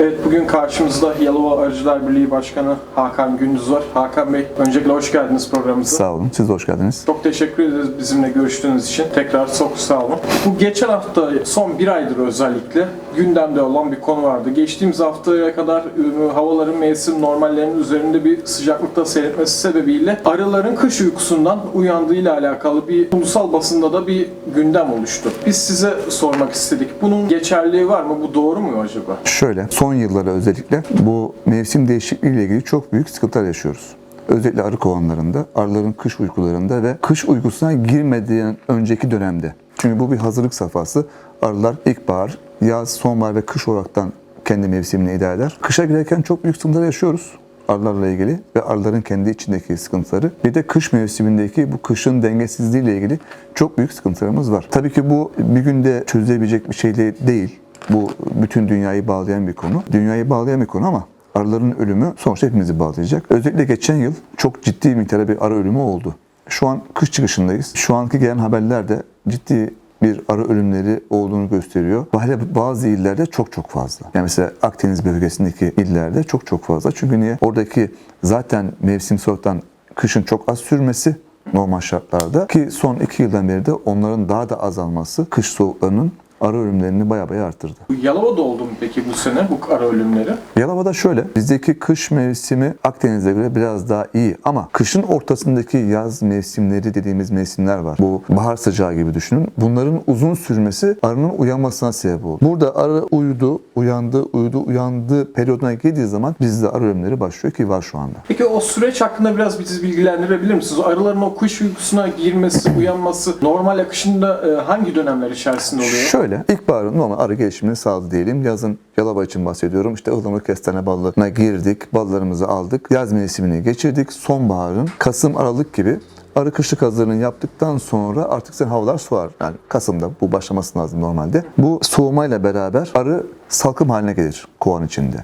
Evet bugün karşımızda Yalova Arıcılar Birliği Başkanı Hakan Gündüz var. Hakan Bey öncelikle hoş geldiniz programımıza. Sağ olun. Siz de hoş geldiniz. Çok teşekkür ederiz bizimle görüştüğünüz için. Tekrar çok sağ olun. Bu geçen hafta son bir aydır özellikle gündemde olan bir konu vardı. Geçtiğimiz haftaya kadar e, havaların mevsim normallerinin üzerinde bir sıcaklıkta seyretmesi sebebiyle arıların kış uykusundan uyandığıyla alakalı bir ulusal basında da bir gündem oluştu. Biz size sormak istedik. Bunun geçerliği var mı? Bu doğru mu acaba? Şöyle, son yıllarda özellikle bu mevsim değişikliği ile ilgili çok büyük sıkıntılar yaşıyoruz. Özellikle arı kovanlarında, arıların kış uykularında ve kış uykusuna girmediğin önceki dönemde. Çünkü bu bir hazırlık safhası. Arılar ilkbahar, yaz, sonbahar ve kış olaraktan kendi mevsimini idare eder. Kışa girerken çok büyük sıkıntılar yaşıyoruz arılarla ilgili ve arıların kendi içindeki sıkıntıları. Bir de kış mevsimindeki bu kışın dengesizliği ile ilgili çok büyük sıkıntılarımız var. Tabii ki bu bir günde çözülebilecek bir şey de değil. Bu bütün dünyayı bağlayan bir konu. Dünyayı bağlayan bir konu ama arıların ölümü sonuçta hepimizi bağlayacak. Özellikle geçen yıl çok ciddi miktarda bir arı ölümü oldu. Şu an kış çıkışındayız. Şu anki gelen haberler de ciddi bir arı ölümleri olduğunu gösteriyor. Hele bazı illerde çok çok fazla. Yani mesela Akdeniz bölgesindeki illerde çok çok fazla. Çünkü niye? Oradaki zaten mevsim soğuktan kışın çok az sürmesi normal şartlarda ki son iki yıldan beri de onların daha da azalması kış soğuklarının arı ölümlerini baya baya arttırdı. Yalova'da oldu mu peki bu sene bu ara ölümleri? Yalova'da şöyle, bizdeki kış mevsimi Akdeniz'e göre biraz daha iyi ama kışın ortasındaki yaz mevsimleri dediğimiz mevsimler var. Bu bahar sıcağı gibi düşünün. Bunların uzun sürmesi arının uyanmasına sebep oldu. Burada arı uyudu, uyandı, uyudu, uyandı periyoduna girdiği zaman bizde arı ölümleri başlıyor ki var şu anda. Peki o süreç hakkında biraz bizi bilgilendirebilir misiniz? Arıların o kış uykusuna girmesi, uyanması normal akışında e, hangi dönemler içerisinde oluyor? Şöyle, ilkbaharın normal arı gelişimini sağladı diyelim. Yazın Yalova için bahsediyorum. İşte ıhlamur kestane ballığına girdik, ballarımızı aldık. Yaz mevsimini geçirdik. Sonbaharın Kasım, Aralık gibi arı kışlık hazırlığını yaptıktan sonra artık sen havalar soğar. Yani Kasım'da bu başlaması lazım normalde. Bu soğumayla beraber arı salkım haline gelir kovan içinde.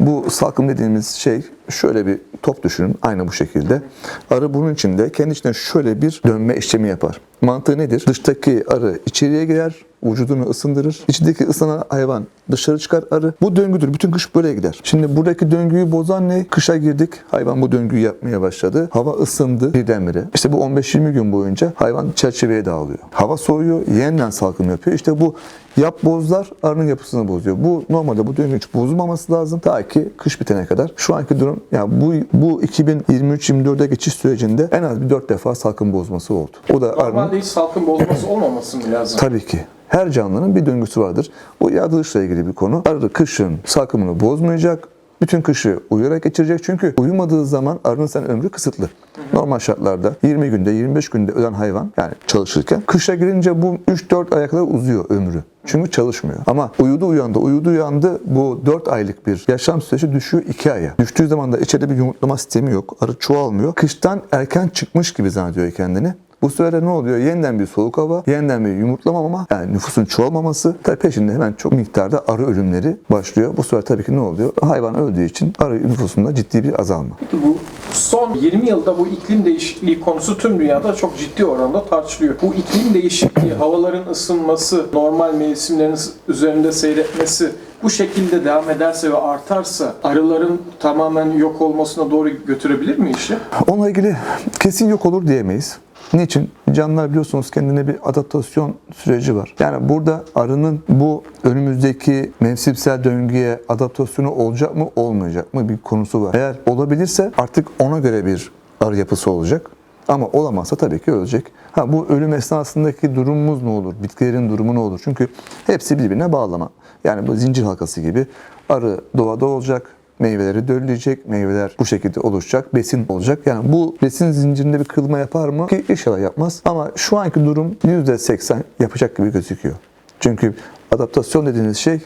Bu salkım dediğimiz şey şöyle bir top düşünün aynı bu şekilde. Arı bunun içinde kendi içinde şöyle bir dönme işlemi yapar. Mantığı nedir? Dıştaki arı içeriye girer, vücudunu ısındırır. İçindeki ısınan hayvan dışarı çıkar arı. Bu döngüdür. Bütün kış böyle gider. Şimdi buradaki döngüyü bozan ne? Kışa girdik. Hayvan bu döngüyü yapmaya başladı. Hava ısındı birdenbire. İşte bu 15-20 gün boyunca hayvan çerçeveye dağılıyor. Hava soğuyor. Yeniden salkım yapıyor. İşte bu yap bozlar arının yapısını bozuyor. Bu normalde bu döngü hiç bozulmaması lazım. Ta ki kış bitene kadar. Şu anki durum yani bu bu 2023-24'e geçiş sürecinde en az bir 4 defa salkım bozması oldu. O da arının Normalde hiç salkım bozması olmaması mı lazım? Tabii ki. Her canlının bir döngüsü vardır. Bu yaratılışla ilgili bir konu. Arı kışın salkımını bozmayacak. Bütün kışı uyuyarak geçirecek. Çünkü uyumadığı zaman arının sen ömrü kısıtlı. Normal şartlarda 20 günde 25 günde ölen hayvan yani çalışırken kışa girince bu 3-4 aya kadar uzuyor ömrü. Çünkü çalışmıyor. Ama uyudu uyandı, uyudu uyandı bu 4 aylık bir yaşam süresi düşüyor 2 aya. Düştüğü zaman da içeride bir yumurtlama sistemi yok. Arı çoğalmıyor. Kıştan erken çıkmış gibi zannediyor kendini. Bu sürede ne oluyor? Yeniden bir soğuk hava, yeniden bir yumurtlamama, yani nüfusun çoğalmaması. Tabii peşinde hemen çok miktarda arı ölümleri başlıyor. Bu sefer tabii ki ne oluyor? Hayvan öldüğü için arı nüfusunda ciddi bir azalma. Peki bu son 20 yılda bu iklim değişikliği konusu tüm dünyada çok ciddi oranda tartışılıyor. Bu iklim değişikliği, havaların ısınması, normal mevsimlerin üzerinde seyretmesi bu şekilde devam ederse ve artarsa arıların tamamen yok olmasına doğru götürebilir mi işi? Onunla ilgili kesin yok olur diyemeyiz. Niçin? Canlılar biliyorsunuz kendine bir adaptasyon süreci var. Yani burada arının bu önümüzdeki mevsimsel döngüye adaptasyonu olacak mı olmayacak mı bir konusu var. Eğer olabilirse artık ona göre bir arı yapısı olacak. Ama olamazsa tabii ki ölecek. Ha bu ölüm esnasındaki durumumuz ne olur? Bitkilerin durumu ne olur? Çünkü hepsi birbirine bağlama. Yani bu zincir halkası gibi arı doğada olacak, meyveleri dölleyecek, meyveler bu şekilde oluşacak, besin olacak. Yani bu besin zincirinde bir kırılma yapar mı? Ki inşallah yapmaz. Ama şu anki durum %80 yapacak gibi gözüküyor. Çünkü adaptasyon dediğiniz şey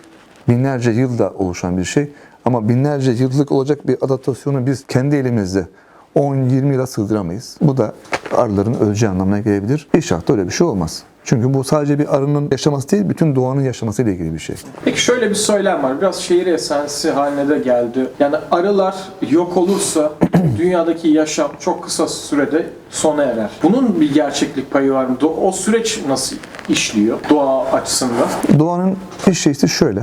binlerce yılda oluşan bir şey. Ama binlerce yıllık olacak bir adaptasyonu biz kendi elimizde 10-20 yıla sığdıramayız. Bu da arıların öleceği anlamına gelebilir. İnşallah da öyle bir şey olmaz. Çünkü bu sadece bir arının yaşaması değil, bütün doğanın yaşamasıyla ilgili bir şey. Peki şöyle bir söylem var. Biraz şehir esensi haline de geldi. Yani arılar yok olursa dünyadaki yaşam çok kısa sürede sona erer. Bunun bir gerçeklik payı var mı? O süreç nasıl işliyor doğa açısından? Doğanın iş şeysi şöyle.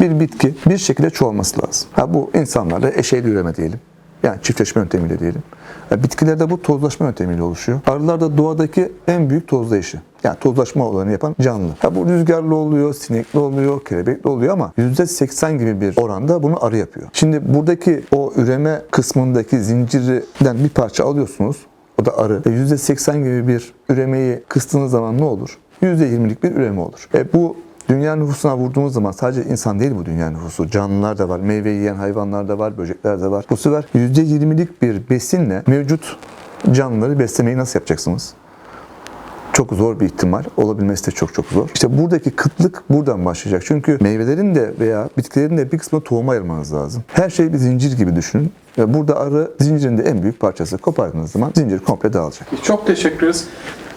bir bitki bir şekilde çoğalması lazım. Ha, bu insanlarda eşeyli üreme diyelim. Yani çiftleşme yöntemiyle diyelim. Bitkilerde bu tozlaşma yöntemiyle oluşuyor. Arılar da doğadaki en büyük tozlayışı. Yani tozlaşma olanı yapan canlı. Ha, bu rüzgarlı oluyor, sinekli oluyor, kelebekli oluyor ama %80 gibi bir oranda bunu arı yapıyor. Şimdi buradaki o üreme kısmındaki zincirden bir parça alıyorsunuz. O da arı. E, %80 gibi bir üremeyi kıstığınız zaman ne olur? %20'lik bir üreme olur. E, bu dünya nüfusuna vurduğumuz zaman sadece insan değil bu dünya nüfusu. Canlılar da var, meyve yiyen hayvanlar da var, böcekler de var. Bu sefer %20'lik bir besinle mevcut canlıları beslemeyi nasıl yapacaksınız? Çok zor bir ihtimal. Olabilmesi de çok çok zor. İşte buradaki kıtlık buradan başlayacak. Çünkü meyvelerin de veya bitkilerin de bir kısmını tohuma ayırmanız lazım. Her şey bir zincir gibi düşünün. Burada arı zincirin de en büyük parçası. Kopardığınız zaman zincir komple dağılacak. Çok teşekkür ederiz.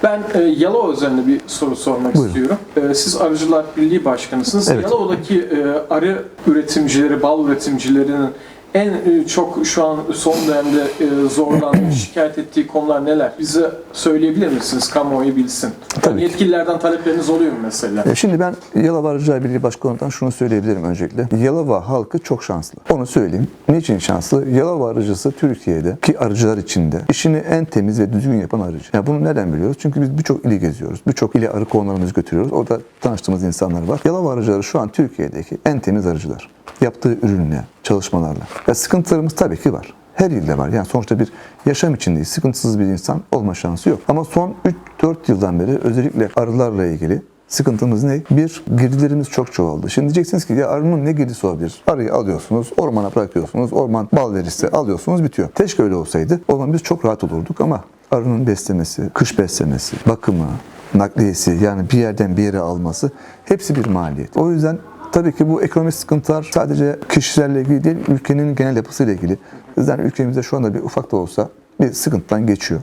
Ben e, Yalova üzerine bir soru sormak Buyurun. istiyorum. E, siz Arıcılar Birliği Başkanısınız. Evet. Yalova'daki e, arı üretimcileri, bal üretimcilerinin en e, çok şu an son dönemde e, zorlandığı, şikayet ettiği konular neler? Bize söyleyebilir misiniz? Kamuoyu bilsin. Tabii Yani ki. yetkililerden talepleriniz oluyor mu mesela? E, Şimdi ben Yalova Arıcılar Birliği Başkanı'ndan şunu söyleyebilirim öncelikle. Yalova halkı çok şanslı. Onu söyleyeyim. Niçin şanslı? Yalova arıcısı Türkiye'de ki arıcılar içinde işini en temiz ve düzgün yapan arıcı. Ya bunu neden biliyoruz? Çünkü biz birçok ili geziyoruz. Birçok ili arı kovanlarımızı götürüyoruz. Orada tanıştığımız insanlar var. Yalova arıcıları şu an Türkiye'deki en temiz arıcılar. Yaptığı ürünle, çalışmalarla. Ya sıkıntılarımız tabii ki var. Her ilde var. Yani sonuçta bir yaşam içindeyiz. Sıkıntısız bir insan olma şansı yok. Ama son 3-4 yıldan beri özellikle arılarla ilgili Sıkıntımız ne? Bir, girdilerimiz çok çoğaldı. Şimdi diyeceksiniz ki ya arının ne girdisi olabilir? Arıyı alıyorsunuz, ormana bırakıyorsunuz, orman bal verirse alıyorsunuz bitiyor. Keşke öyle olsaydı. O zaman biz çok rahat olurduk ama arının beslemesi, kış beslemesi, bakımı, nakliyesi yani bir yerden bir yere alması hepsi bir maliyet. O yüzden Tabii ki bu ekonomik sıkıntılar sadece kişilerle ilgili değil, ülkenin genel yapısıyla ilgili. Bizden ülkemizde şu anda bir ufak da olsa bir sıkıntıdan geçiyor.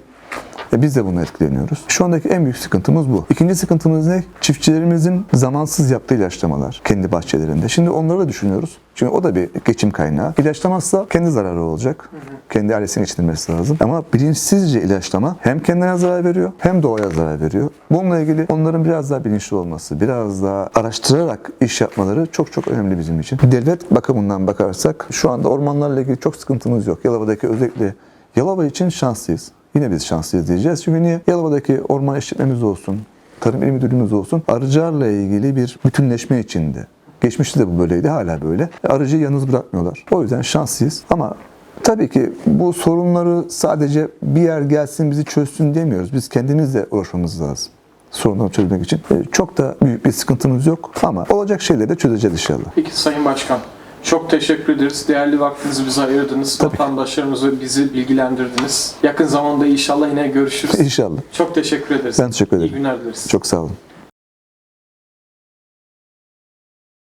Ve biz de bununla etkileniyoruz. Şu andaki en büyük sıkıntımız bu. İkinci sıkıntımız ne? Çiftçilerimizin zamansız yaptığı ilaçlamalar kendi bahçelerinde. Şimdi onları da düşünüyoruz. Çünkü o da bir geçim kaynağı. İlaçlamazsa kendi zararı olacak. Kendi ailesini geçindirmesi lazım. Ama bilinçsizce ilaçlama hem kendine zarar veriyor hem doğaya zarar veriyor. Bununla ilgili onların biraz daha bilinçli olması, biraz daha araştırarak iş yapmaları çok çok önemli bizim için. Devlet bakımından bakarsak şu anda ormanlarla ilgili çok sıkıntımız yok. Yalova'daki özellikle Yalova için şanslıyız. Yine biz şanslıyız diyeceğiz. Çünkü niye? Yalova'daki orman işletmemiz olsun, tarım il müdürlüğümüz olsun, arıcılarla ilgili bir bütünleşme içinde. Geçmişte de bu böyleydi, hala böyle. Arıcıyı yalnız bırakmıyorlar. O yüzden şanslıyız. Ama tabii ki bu sorunları sadece bir yer gelsin bizi çözsün demiyoruz. Biz kendimizle uğraşmamız lazım sorunları çözmek için. E, Çok da büyük bir sıkıntımız yok ama olacak şeyleri de çözeceğiz inşallah. Peki Sayın Başkan, çok teşekkür ederiz. Değerli vaktinizi bize ayırdınız. Vatandaşlarımızı bizi bilgilendirdiniz. Yakın zamanda inşallah yine görüşürüz. İnşallah. Çok teşekkür ederiz. Ben teşekkür ederim. İyi günler dileriz. Çok sağ olun.